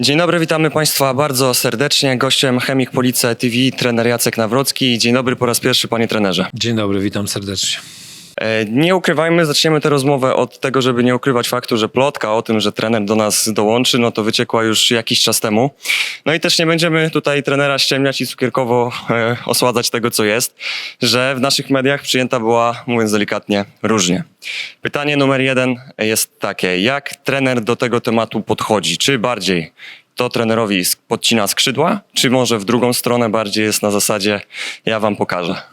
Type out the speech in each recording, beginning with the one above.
Dzień dobry, witamy Państwa bardzo serdecznie. Gościem Chemik Police TV, trener Jacek Nawrocki. Dzień dobry po raz pierwszy, panie trenerze. Dzień dobry, witam serdecznie. E, Nie ukrywajmy, zaczniemy tę rozmowę od tego, żeby nie ukrywać faktu, że plotka o tym, że trener do nas dołączy, no to wyciekła już jakiś czas temu. No i też nie będziemy tutaj trenera ściemniać i cukierkowo e, osładzać tego, co jest, że w naszych mediach przyjęta była, mówiąc delikatnie, różnie. Pytanie numer jeden jest takie, jak trener do tego tematu podchodzi? Czy bardziej to trenerowi podcina skrzydła, czy może w drugą stronę bardziej jest na zasadzie ja wam pokażę?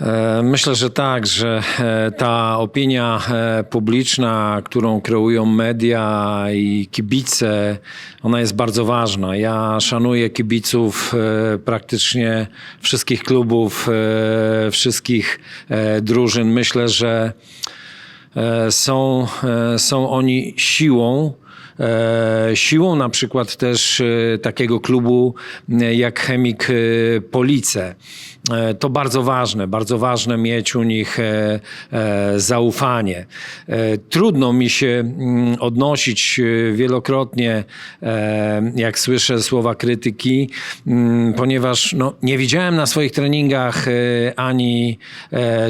E, Myślę, że tak, że e, ta opinia e, publiczna, którą kreują media i kibice, ona jest bardzo ważna. Ja szanuję kibiców praktycznie wszystkich klubów, wszystkich drużyn. Myślę, że są, są oni siłą. E, Siłą na przykład też e, takiego klubu e, jak Chemik Police. To bardzo ważne, bardzo ważne mieć u nich zaufanie. Trudno mi się mm, odnosić wielokrotnie, jak słyszę słowa krytyki, mm, ponieważ no, nie widziałem na swoich treningach ani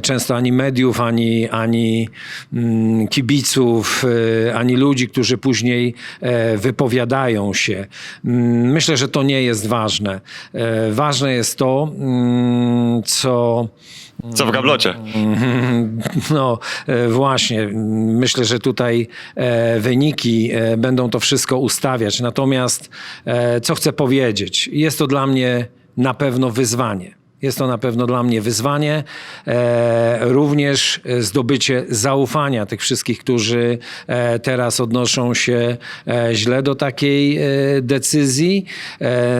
często ani mediów, ani, ani mm, kibiców, ani ludzi, którzy później wypowiadają się. Mm, Myślę, że to nie jest ważne. E, Ważne jest to, mm, co. Co w gablocie? No e, właśnie, myślę, że tutaj e, wyniki e, będą to wszystko ustawiać. Natomiast e, co chcę powiedzieć? Jest to dla mnie na pewno wyzwanie. Jest to na pewno dla mnie wyzwanie, e, również zdobycie zaufania tych wszystkich, którzy e, teraz odnoszą się e, źle do takiej decyzji.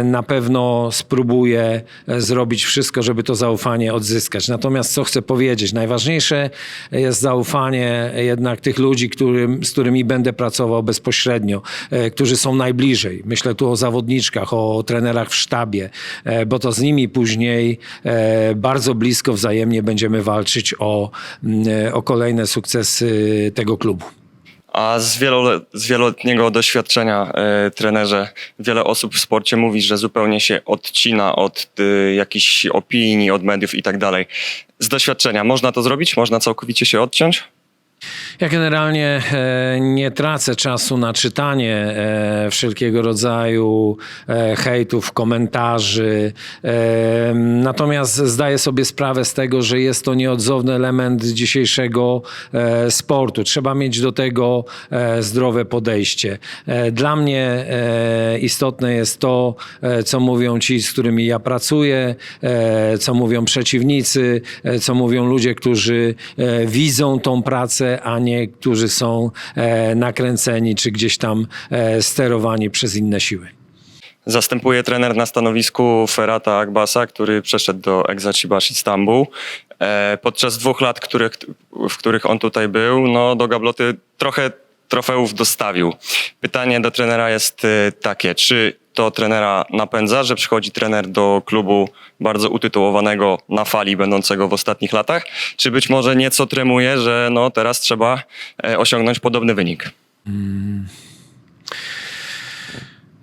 Na pewno spróbuję zrobić wszystko, żeby to zaufanie odzyskać. Natomiast co chcę powiedzieć? Najważniejsze jest zaufanie jednak tych ludzi, którym, z którymi będę pracował bezpośrednio, którzy są najbliżej. Myślę tu o zawodniczkach, o trenerach w sztabie, bo to z nimi później bardzo blisko wzajemnie będziemy walczyć o, mm, o kolejne sukcesy tego klubu. A z, wielole, z wieloletniego doświadczenia, e, trenerze, wiele osób w sporcie mówi, że zupełnie się odcina od e, jakichś opinii, od mediów i tak dalej. Z doświadczenia można to zrobić? Można całkowicie się odciąć? Ja generalnie e, nie tracę czasu na czytanie e, wszelkiego rodzaju e, hejtów, komentarzy. Natomiast zdaję sobie sprawę z tego, że jest to nieodzowny element dzisiejszego sportu. Trzeba mieć do tego zdrowe podejście. Dla mnie istotne jest to, co mówią ci, z którymi ja pracuję, co mówią przeciwnicy, co mówią ludzie, którzy widzą tą pracę, a nie którzy są e, nakręceni czy gdzieś tam e, sterowani przez inne siły. Zastępuje trener na stanowisku Ferata Akbasa, który przeszedł do Egzacibasz Istanbul. E, podczas dwóch lat, których, w których on tutaj był, no do gabloty trochę trofeów dostawił. Pytanie do trenera jest takie, czy to trenera napędza, że przychodzi trener do klubu bardzo utytułowanego na fali, będącego w ostatnich latach, czy być może nieco tremuje, że no teraz trzeba e, osiągnąć podobny wynik?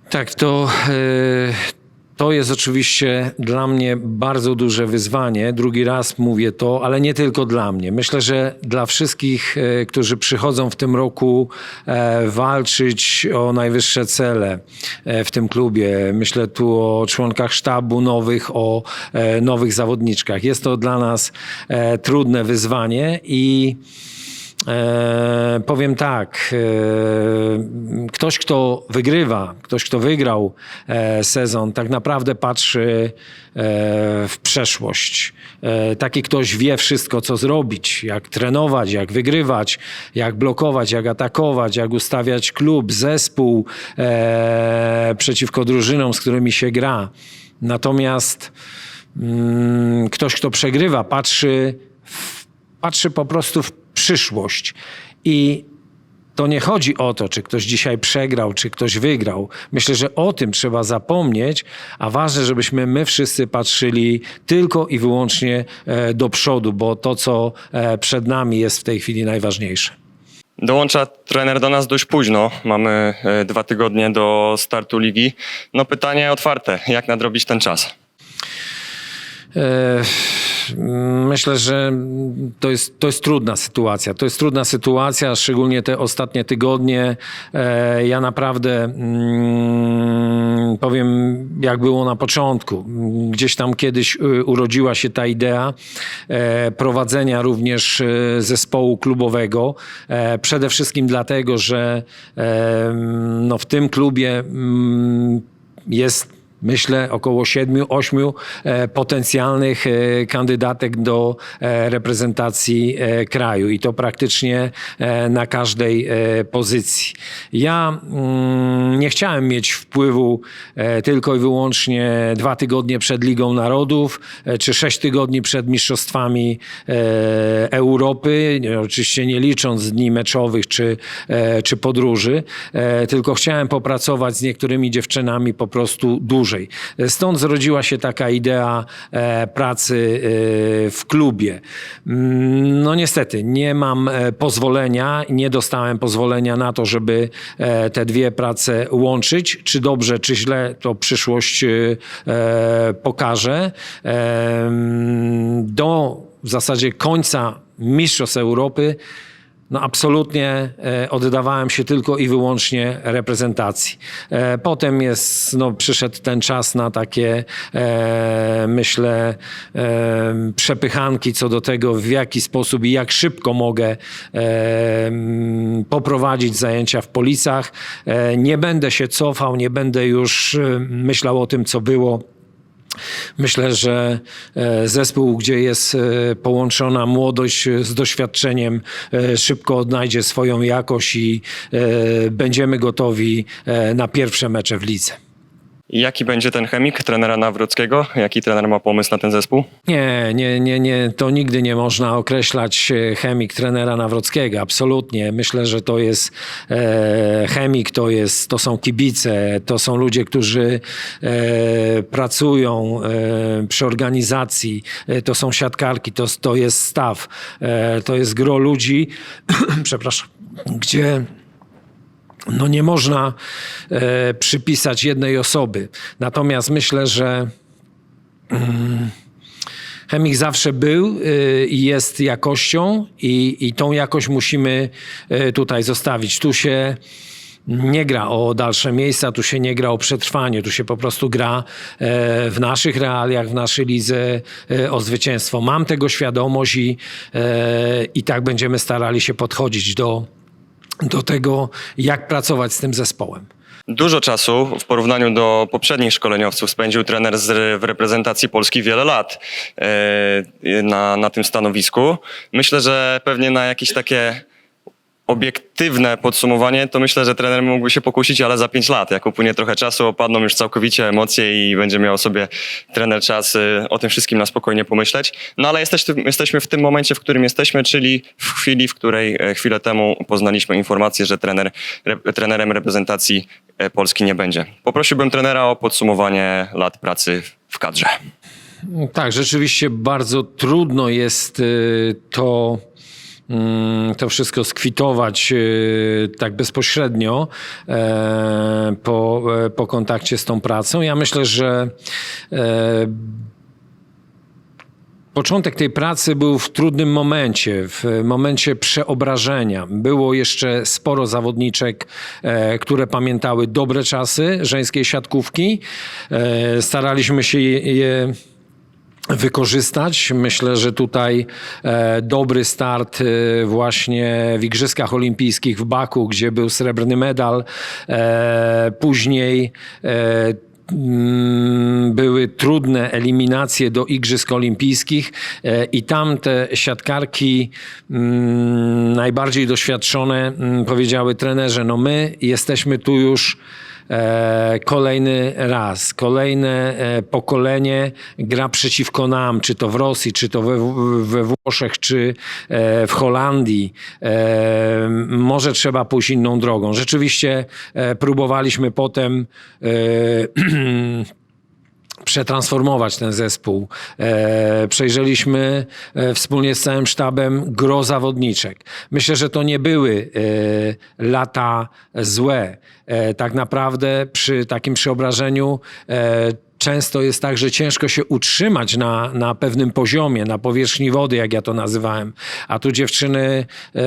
Tak, to, e, to jest oczywiście dla mnie bardzo duże wyzwanie. Drugi raz mówię to, ale nie tylko dla mnie. Myślę, że dla wszystkich, e, którzy przychodzą w tym roku e, walczyć o najwyższe cele e, w tym klubie. Myślę tu o członkach sztabu nowych, o nowych zawodniczkach. Jest to dla nas trudne wyzwanie i E, powiem tak, e, ktoś, kto wygrywa, ktoś, kto wygrał e, sezon, tak naprawdę patrzy e, w przeszłość. E, taki ktoś wie wszystko, co zrobić, jak trenować, jak wygrywać, jak blokować, jak atakować, jak ustawiać klub, zespół e, przeciwko drużynom, z którymi się gra. Natomiast mm, ktoś, kto przegrywa, patrzy w patrzy po prostu w przyszłość. I to nie chodzi o to, czy ktoś dzisiaj przegrał, czy ktoś wygrał. Myślę, że o tym trzeba zapomnieć, a ważne, żebyśmy my wszyscy patrzyli tylko i wyłącznie e, do przodu, bo to, co e, przed nami, jest w tej chwili najważniejsze. Dołącza trener do nas dość późno. Mamy e, dwa tygodnie do startu ligi. No pytanie otwarte, jak nadrobić ten czas? E, Myślę, że to jest, to jest trudna sytuacja. To jest trudna sytuacja, szczególnie te ostatnie tygodnie. E, Ja naprawdę mm, powiem, jak było na początku. Gdzieś tam kiedyś y, urodziła się ta idea e, prowadzenia również e, zespołu klubowego. Przede wszystkim dlatego, że no, w tym klubie mm, jest myślę, około siedmiu, ośmiu e, potencjalnych e, kandydatek do e, reprezentacji kraju. I to praktycznie na każdej pozycji. Ja mm, nie chciałem mieć wpływu tylko i wyłącznie dwa tygodnie przed Ligą Narodów, czy sześć tygodni przed Mistrzostwami Europy, oczywiście nie licząc dni meczowych czy, czy podróży, tylko chciałem popracować z niektórymi dziewczynami po prostu dłużej. Stąd zrodziła się taka idea e, pracy e, w klubie. Mm, No niestety, nie mam e, pozwolenia, nie dostałem pozwolenia na to, żeby te dwie prace łączyć. Czy dobrze, czy źle, to przyszłość pokaże. Do w zasadzie końca Mistrzostw Europy no absolutnie e, oddawałem się tylko i wyłącznie reprezentacji. E, Potem jest, no, przyszedł ten czas na takie, e, myślę, przepychanki co do tego, w jaki sposób i jak szybko mogę e, m, poprowadzić zajęcia w policach. Nie będę się cofał, nie będę już myślał o tym, co było. Myślę, że e, zespół, gdzie jest e, połączona młodość z doświadczeniem, e, szybko odnajdzie swoją jakość i e, będziemy gotowi e, na pierwsze mecze w lidze. Jaki będzie ten chemik trenera Nawrockiego? Jaki trener ma pomysł na ten zespół? Nie, nie, nie, nie, to nigdy nie można określać e, chemik trenera Nawrockiego, absolutnie. Myślę, że to jest e, chemik, to, jest, to są kibice, to są ludzie, którzy e, pracują e, przy organizacji, e, to są siatkarki, to, to jest staw, e, to jest gro ludzi, przepraszam, gdzie no nie można e, przypisać jednej osoby. Natomiast myślę, że mm, chemik zawsze był y, i jest jakością i, i tą jakość musimy y, tutaj zostawić. Tu się nie gra o dalsze miejsca, tu się nie gra o przetrwanie, tu się po prostu gra e, w naszych realiach, w naszej lidze e, o zwycięstwo. Mam tego świadomość i, e, i tak będziemy starali się podchodzić do, do tego, jak pracować z tym zespołem. Dużo czasu w porównaniu do poprzednich szkoleniowców spędził trener z, w reprezentacji Polski wiele lat e, na, na tym stanowisku. Myślę, że pewnie na jakieś takie obiektywne podsumowanie, to myślę, że trener mógłby się pokusić, ale za pięć lat, jak upłynie trochę czasu, opadną już całkowicie emocje i będzie miał sobie trener czas y, o tym wszystkim na spokojnie pomyśleć. No ale jesteś, jesteśmy w tym momencie, w którym jesteśmy, czyli w chwili, w której e, chwilę temu poznaliśmy informację, że trener, re, trenerem reprezentacji e, Polski nie będzie. Poprosiłbym trenera o podsumowanie lat pracy w kadrze. Tak, rzeczywiście bardzo trudno jest y, to, to wszystko skwitować y, tak bezpośrednio e, po, e, po kontakcie z tą pracą. Ja myślę, że e, Początek tej pracy był w trudnym momencie, w momencie przeobrażenia. Było jeszcze sporo zawodniczek, które pamiętały dobre czasy żeńskiej siatkówki. Staraliśmy się je wykorzystać. Myślę, że tutaj e, dobry start e, właśnie w Igrzyskach Olimpijskich w Baku, gdzie był srebrny medal. E, później mm, były trudne eliminacje do Igrzysk Olimpijskich i tam te siatkarki mm, najbardziej doświadczone mm, powiedziały trenerze, no my jesteśmy tu już kolejny raz, kolejne e, pokolenie gra przeciwko nam, czy to w Rosji, czy to we, we Włoszech, czy e, w Holandii. E, może trzeba pójść inną drogą. Rzeczywiście e, próbowaliśmy potem e, przetransformować ten zespół. E, przejrzeliśmy e, wspólnie z całym sztabem gro zawodniczek. Myślę, że to nie były e, lata złe. E, tak naprawdę przy takim przeobrażeniu e, często jest tak, że ciężko się utrzymać na, na pewnym poziomie, na powierzchni wody, jak ja to nazywałem. A tu dziewczyny e,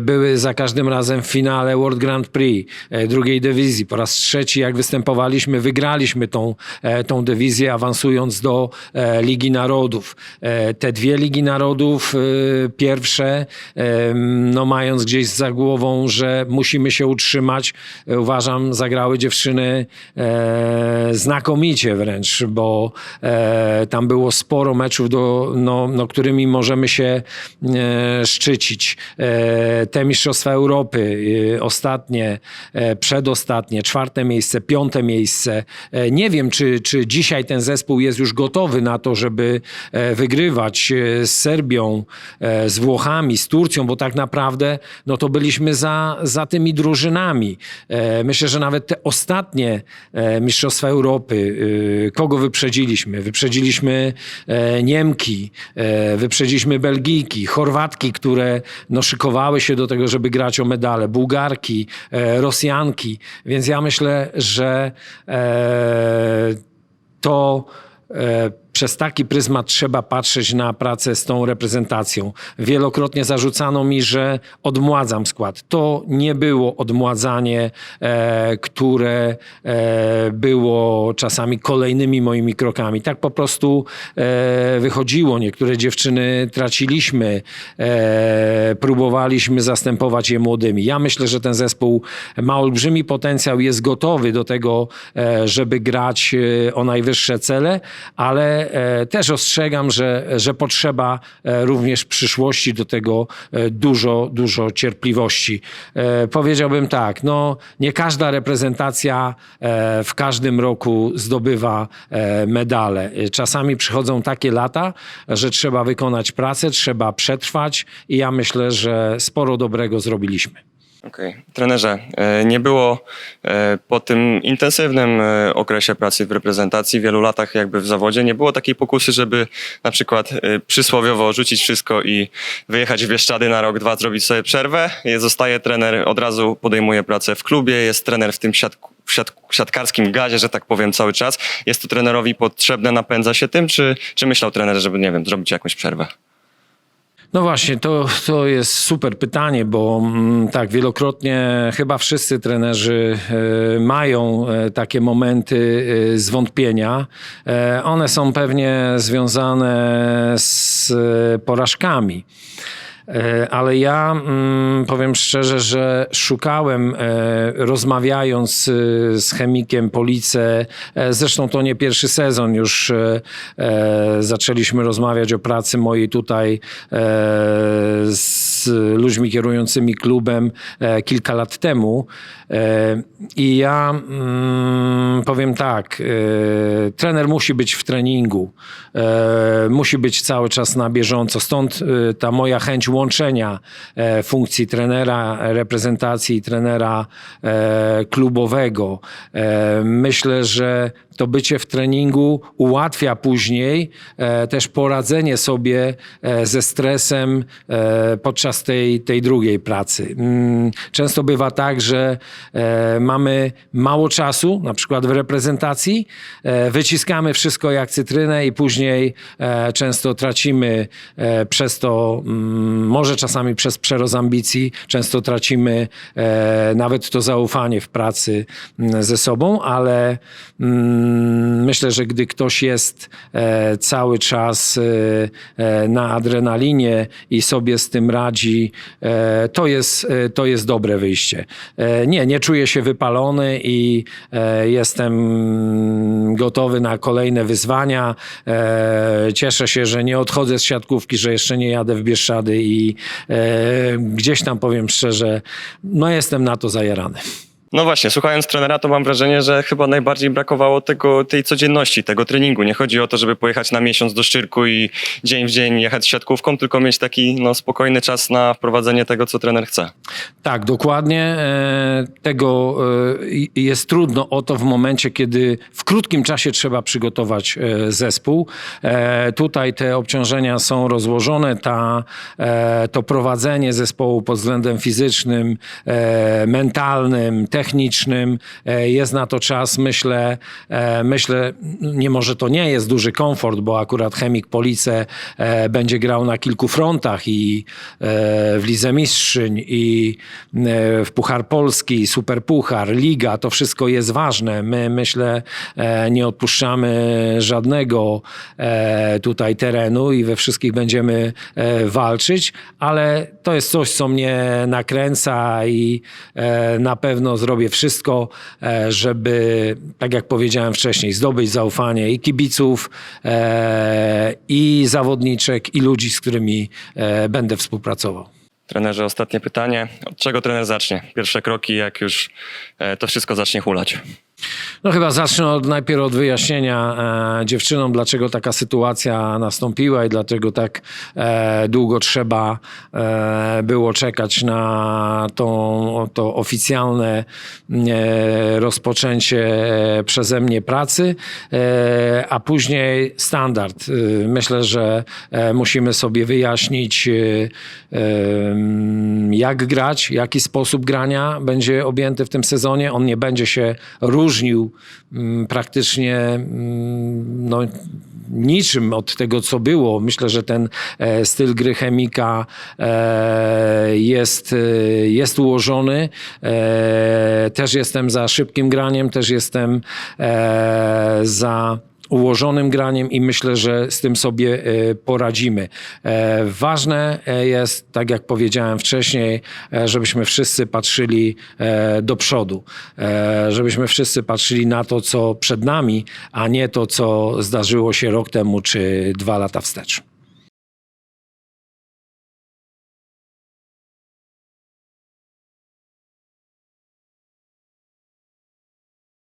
były za każdym razem w finale World Grand Prix e, drugiej dywizji. Po raz trzeci, jak występowaliśmy, wygraliśmy tą, e, tą dywizję, awansując do e, Ligi Narodów. E, te dwie Ligi Narodów, e, pierwsze, e, no mając gdzieś za głową, że musimy się utrzymać, e, uważam, zagrały dziewczyny e, znakomicie wręcz, bo e, tam było sporo meczów, do, no, no, którymi możemy się e, szczycić. E, te Mistrzostwa Europy, e, ostatnie, e, przedostatnie, czwarte miejsce, piąte miejsce. E, nie wiem, czy, czy dzisiaj ten zespół jest już gotowy na to, żeby e, wygrywać e, z Serbią, e, z Włochami, z Turcją, bo tak naprawdę no to byliśmy za, za tymi drużynami. E, Myślę, że nawet te ostatnie e, Mistrzostwa Europy, e, kogo wyprzedziliśmy? Wyprzedziliśmy e, Niemki, e, wyprzedziliśmy Belgijki, Chorwatki, które no, szykowały się do tego, żeby grać o medale, Bułgarki, e, Rosjanki. Więc ja myślę, że to przez taki pryzmat trzeba patrzeć na pracę z tą reprezentacją. Wielokrotnie zarzucano mi, że odmładzam skład. To nie było odmładzanie, e, które e, było czasami kolejnymi moimi krokami. Tak po prostu e, wychodziło. Niektóre dziewczyny traciliśmy, e, próbowaliśmy zastępować je młodymi. Ja myślę, że ten zespół ma olbrzymi potencjał, jest gotowy do tego, e, żeby grać e, o najwyższe cele, ale e, też ostrzegam, że, że potrzeba e, również w przyszłości do tego e, dużo, dużo cierpliwości. Powiedziałbym tak, no nie każda reprezentacja w każdym roku zdobywa medale. Czasami przychodzą takie lata, że trzeba wykonać pracę, trzeba przetrwać i ja myślę, że sporo dobrego zrobiliśmy. Okej. Trenerze, e, nie było e, po tym intensywnym e, okresie pracy w reprezentacji, wielu latach jakby w zawodzie, nie było takiej pokusy, żeby na przykład przysłowiowo rzucić wszystko i wyjechać w Bieszczady na rok, dwa, zrobić sobie przerwę. Je- Zostaje trener, od razu podejmuje pracę w klubie, jest trener w tym siatku, w siatkarskim gazie, że tak powiem, cały czas. Jest to trenerowi potrzebne, napędza się tym, czy, czy myślał trener, żeby, nie wiem, zrobić jakąś przerwę? No właśnie, to, to jest super pytanie, bo mm, tak, wielokrotnie chyba wszyscy trenerzy e, mają e, takie momenty e, zwątpienia. One są pewnie związane z porażkami. E, Ale ja mm, powiem szczerze, że szukałem, e, rozmawiając e, z chemikiem Police, zresztą to nie pierwszy sezon, już zaczęliśmy rozmawiać o pracy mojej tutaj z ludźmi kierującymi klubem kilka lat temu. I ja mm, powiem tak, trener musi być w treningu, musi być cały czas na bieżąco. Stąd ta moja chęć łączenia e, funkcji trenera reprezentacji i trenera e, klubowego. E, Myślę, że to bycie w treningu ułatwia później e, też poradzenie sobie e, ze stresem e, podczas tej, tej drugiej pracy. Mm, Często bywa tak, że e, mamy mało czasu, na przykład w reprezentacji, e, wyciskamy wszystko jak cytrynę i później e, często tracimy e, przez to, mm, może czasami przez przerost ambicji, często tracimy e, nawet to zaufanie w pracy mm, ze sobą, ale mm, myślę, że gdy ktoś jest e, cały czas e, e, na adrenalinie i sobie z tym radzi, to jest, to jest dobre wyjście. Nie, nie czuję się wypalony i jestem gotowy na kolejne wyzwania. Cieszę się, że nie odchodzę z siatkówki, że jeszcze nie jadę w Bieszczady i gdzieś tam powiem szczerze, no jestem na to zajarany. No właśnie, słuchając trenera, to mam wrażenie, że chyba najbardziej brakowało tego, tej codzienności, tego treningu. Nie chodzi o to, żeby pojechać na miesiąc do Szczyrku i dzień w dzień jechać siatkówką, tylko mieć taki no, spokojny czas na wprowadzenie tego, co trener chce. Tak, dokładnie. E, Tego e, jest trudno o to w momencie, kiedy w krótkim czasie trzeba przygotować e, zespół. Tutaj te obciążenia są rozłożone. Ta, to prowadzenie zespołu pod względem fizycznym, mentalnym, technicznym e, jest na to czas. Myślę, e, myślę, nie może to nie jest duży komfort, bo akurat Chemik Police e, będzie grał na kilku frontach i w Lidze Mistrzyń i w Puchar Polski, Superpuchar, Liga, to wszystko jest ważne. My myślę nie odpuszczamy żadnego tutaj terenu i we wszystkich będziemy walczyć, ale to jest coś, co mnie nakręca i na pewno zrobię wszystko, e, żeby, tak jak powiedziałem wcześniej, zdobyć zaufanie i kibiców, e, i zawodniczek, i ludzi, z którymi e, będę współpracował. Trenerze, ostatnie pytanie. Od czego trener zacznie? Pierwsze kroki, jak już to wszystko zacznie hulać. No chyba zacznę od, najpierw od wyjaśnienia e, dziewczynom, dlaczego taka sytuacja nastąpiła i dlaczego tak e, długo trzeba e, było czekać na tą, to oficjalne e, rozpoczęcie e, przeze mnie pracy, e, a później standard. E, Myślę, że e, musimy sobie wyjaśnić, e, em, jak grać, jaki sposób grania będzie objęty w tym sezonie. On nie będzie się różnił mm, praktycznie mm, no, niczym od tego, co było. Myślę, że ten e, styl gry chemika e, jest, e, jest ułożony. Też jestem za szybkim graniem, też jestem za ułożonym graniem i myślę, że z tym sobie e, poradzimy. E, Ważne e, jest, tak jak powiedziałem wcześniej, żebyśmy wszyscy patrzyli do przodu, żebyśmy wszyscy patrzyli na to, co przed nami, a nie to, co zdarzyło się rok temu czy dwa lata wstecz.